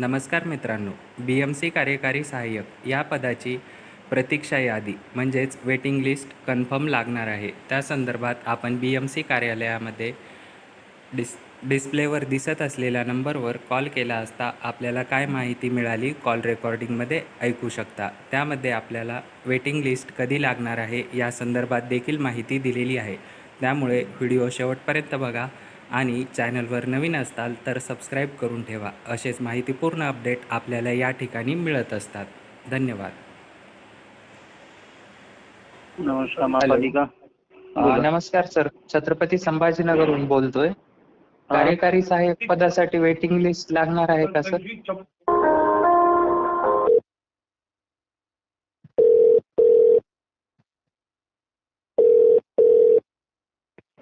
नमस्कार मित्रांनो बी M C कार्यकारी सहाय्यक या पदाची प्रतीक्षा यादी म्हणजेच वेटिंग लिस्ट कन्फर्म लागणार आहे. त्या संदर्भात आपण बी एम सी कार्यालयामध्ये डिस डिस्प्लेवर दिसत असलेल्या नंबरवर कॉल केला असता आपल्याला काय माहिती मिळाली कॉल रेकॉर्डिंगमध्ये ऐकू शकता. त्यामध्ये आपल्याला वेटिंग लिस्ट कधी लागणार आहे या संदर्भात देखील माहिती दिलेली आहे. त्यामुळे व्हिडिओ शेवटपर्यंत बघा. आणि चॅनलवर नवीन असताल तर सबस्क्राईब करून ठेवा. असेच माहितीपूर्ण अपडेट आपल्याला या ठिकाणी मिळत असतात. धन्यवाद. नमस्कार महापालिका नमस्कार सर. छत्रपती संभाजीनगरहून बोलतोय. कार्यकारी सहाय्यक पदासाठी वेटिंग लिस्ट लागणार आहे का सर?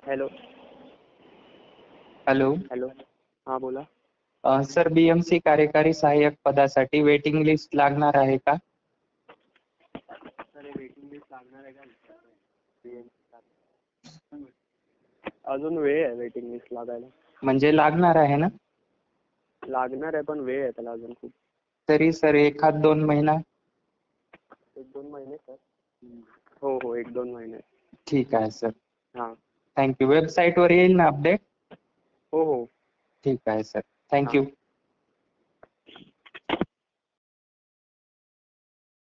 हॅलो. हॅलो. हॅलो. हां बोला. अ, सर बीएमसी कार्यकारी सहाय्यक पदासाठी वेटिंग लिस्ट लागणार आहे का? सर वेटिंग लिस्ट लागणार आहे का? अजून वेळ आहे वेटिंग लिस्ट लागायला. म्हणजे लागणार आहे ना? लागणार आहे पण वेळ आहे त्याला अजून खूप. तरी सर एखाद दोन महिना? एक दोन महिने सर. हो हो एक दोन महिने. ठीक आहे सर. हां. थँक्यू वेबसाईटवर येईल ना अपडेट हो हो. ठीक आहे सर. थँक्यू.